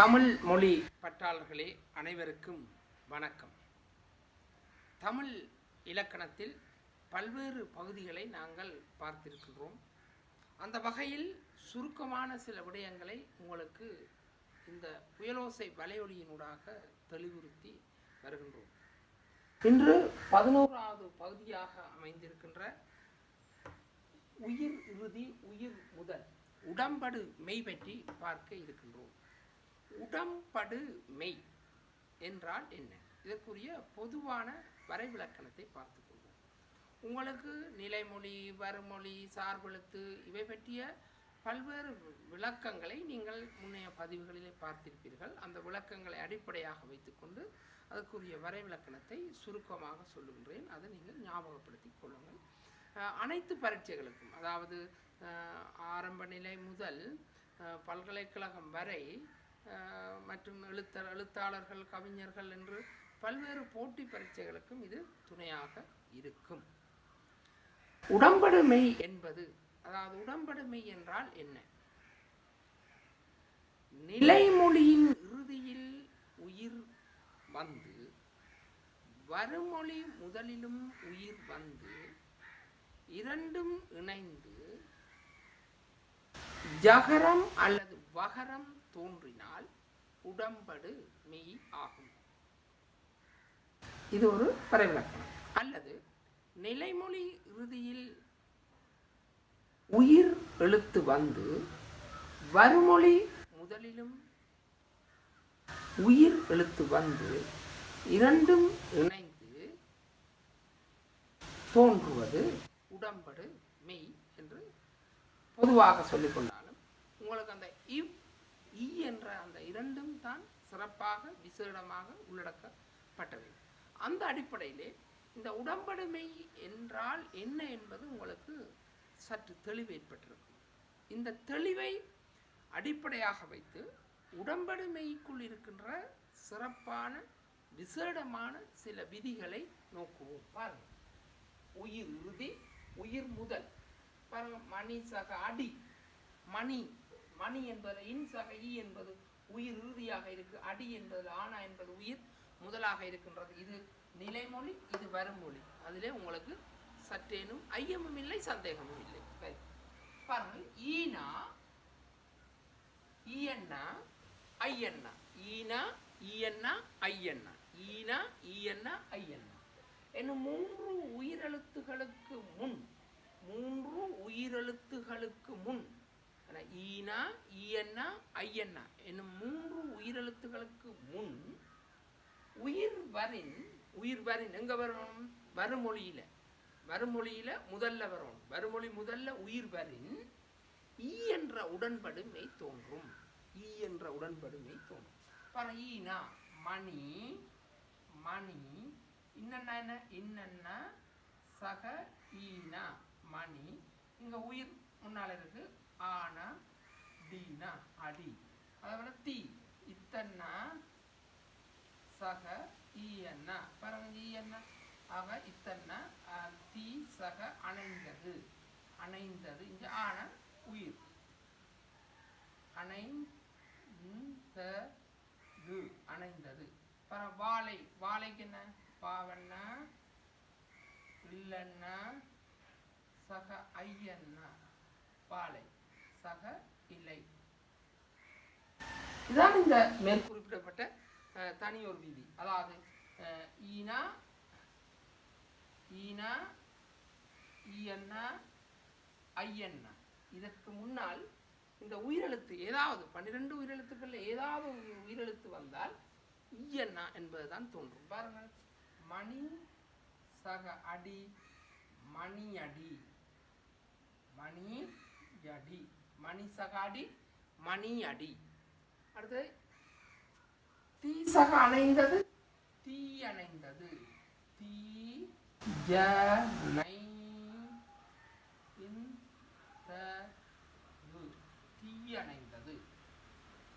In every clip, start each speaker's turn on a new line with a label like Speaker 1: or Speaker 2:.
Speaker 1: தமிழ் மொழி பற்றாளர்களே அனைவருக்கும் வணக்கம். தமிழ் இலக்கணத்தில் பல்வேறு பகுதிகளை நாங்கள் பார்த்திருக்கின்றோம். அந்த வகையில் சுருக்கமான சில விடயங்களை உங்களுக்கு இந்த புயலோசை வலையொலியினூடாக தெளிவுறுத்தி வருகின்றோம். இன்று பதினோராவது பகுதியாக அமைந்திருக்கின்ற உயிர் இறுதி உயிர் முதல் உடம்படு மெய் பற்றி பார்க்க இருக்கின்றோம். உடம்படு மெய் என்றால் என்ன? இதற்குரிய பொதுவான வரைவிலக்கணத்தை பார்த்துக் கொள்வோம். உங்களுக்கு நிலைமொழி வருமொழி சார்பெழுத்து இவை பற்றிய பல்வேறு விளக்கங்களை நீங்கள் முன்னைய பதிவுகளிலே பார்த்திருப்பீர்கள். அந்த விளக்கங்களை அடிப்படையாக வைத்துக்கொண்டு அதற்குரிய வரைவிலக்கணத்தை சுருக்கமாக சொல்லுகின்றேன். அதை நீங்கள் ஞாபகப்படுத்தி கொள்ளுங்கள். அனைத்து பரீட்சைகளுக்கும் அதாவது ஆரம்ப நிலை முதல் பல்கலைக்கழகம் வரை மற்றும் எழுத்த எழுத்தாளர்கள் கவிஞர்கள் என்று பல்வேறு போட்டி பரீட்சைகளுக்கும் இது துணையாக இருக்கும். உடம்படுமை என்பது அதாவது உடம்படுமை என்றால் என்ன? நிலைமொழியின் இறுதியில் உயிர் வந்து வருமொழி முதலிலும் உயிர் வந்து இரண்டும் இணைந்து ஜகரம் அல்ல வகரம் தோன்றினால் உடம்படு மெய் ஆகும். இது ஒரு பரவிலக்கணம். அல்லது நிலைமொழி இறுதியில் உயிர் எழுத்து வந்து வருமொழி முதலிலும் உயிர் எழுத்து வந்து இரண்டும் இணைந்து தோன்றுவது உடம்படு மெய் என்று பொதுவாக சொல்லிக்கொண்டார். உங்களுக்கு அந்த இவ் இ என்ற அந்த இரண்டும் தான் சிறப்பாக விசேடமாக உள்ளடக்கப்பட்டவை அந்த அடிப்படையிலே இந்த உடம்படுமை என்றால் என்ன என்பது உங்களுக்கு சற்று தெளிவு ஏற்பட்டிருக்கும். இந்த தெளிவை அடிப்படையாக வைத்து உடம்படுமைக்குள் இருக்கின்ற சிறப்பான விசேடமான சில விதிகளை நோக்குவோம். பாருங்கள் உயிர் இறுதி உயிர் முதல். பாருங்கள் மணி சக அடி மணி. மணி என்பது இன்சக இ என்பது உயிர் இறுதியாக இருக்கு அடி என்பது ஆனா என்பது உயிர் முதலாக இருக்கின்றது. இது நிலைமொழி இது வருமொழி. அதிலே உங்களுக்கு சற்றேனும் ஐயமும் இல்லை சந்தேகமும் இல்லை. Right. பாருங்கள் ஈனா ஈயண்ணா ஐயண்ணா ஈனா ஈயண்ணா ஐயண்ணா ஈனா ஈயண்ணா ஐயண்ணா என்னும் மூன்று உயிரெழுத்துகளுக்கு முன் மூன்று உயிரெழுத்துகளுக்கு முன் ஈனா ஈயண்ணா ஐயண்ணா என்னும் மூன்று உயிரெழுத்துகளுக்கு முன் உயிர் வரின் உயிர் வரின் எங்கே வரணும் வருமொழியில் வருமொழியில் முதல்ல வரணும் வருமொழி முதல்ல உயிர் வரின் ஈ என்ற உடன்படுமை தோன்றும். ஈ என்ற உடன்படுமை தோன்றும். பாரு ஈனா மணி மணி. இன்னன்னா என்ன? இன்னன்னா சக ஈனா மணி. இங்கே உயிர் முன்னால் இருக்குது ஆனா டீனா அடி. அதோட தீ. இத்தன்னா சக ஈயன்னா. பாருங்க ஈயன்னா. ஆக இத்தன்னா தீ சக அணைந்தது. அணைந்தது. இங்கே ஆன உயிர். அணைந்தது. அணைந்தது. பர வாழை. வாழைக்கு என்ன? பாவண்ணா இல்லைன்னா சக ஐயன்னா வாழை. சக இல்லை. இதான் இந்த மேற்குறிப்பிடப்பட்ட தனியோர் விதி. அதாவது அஹ், ஈனா ஈனா ஈயண்ணா ஐயண்ணா இதற்கு முன்னால் இந்த உயிரெழுத்து ஏதாவது பன்னிரெண்டு உயிரெழுத்துக்களில் ஏதாவது ஒரு உயிரெழுத்து வந்தால் ஈயண்ணா என்பதுதான் தோன்றும். பாருங்கள். மணி சக அடி மணி அடி மணி அடி மணி சக அடி மணி அடி அடுத்து தீ சக அணைந்தது. தீ அணைந்தது. தீ ஜ நை இன் த து. தீ அணைந்தது.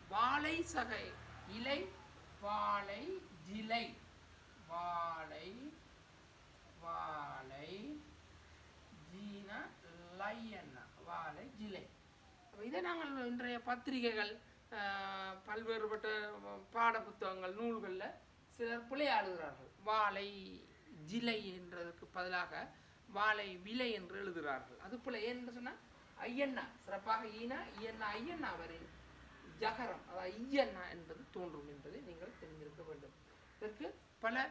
Speaker 1: வாழை சகை இலை வாழை ஜிலை. வாழை வாழை ஜீனா லை என்ன வாழை ஜிலை அப்ப இதை நாங்கள் இன்றைய பத்திரிகைகள் பல்வேறுபட்ட பாட புத்தகங்கள் நூல்களில் சிலர் பிழையாடுகிறார்கள் வாழை ஜிலை என்றதுக்கு பதிலாக வாழை விலை என்று எழுதுகிறார்கள். அது பிழை என்று சொன்னால் ஐயண்ணா சிறப்பாக ஈனா ஐயண்ணா ஐயண்ணா வரின் ஜகரம் அதாவது ஐயண்ணா என்பது தோன்றும் என்பதை நீங்கள் தெரிந்திருக்க வேண்டும். இதற்கு பல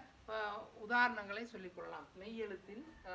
Speaker 1: உதாரணங்களை சொல்லிக்கொள்ளலாம் மெய்யெழுத்தில் அதாவது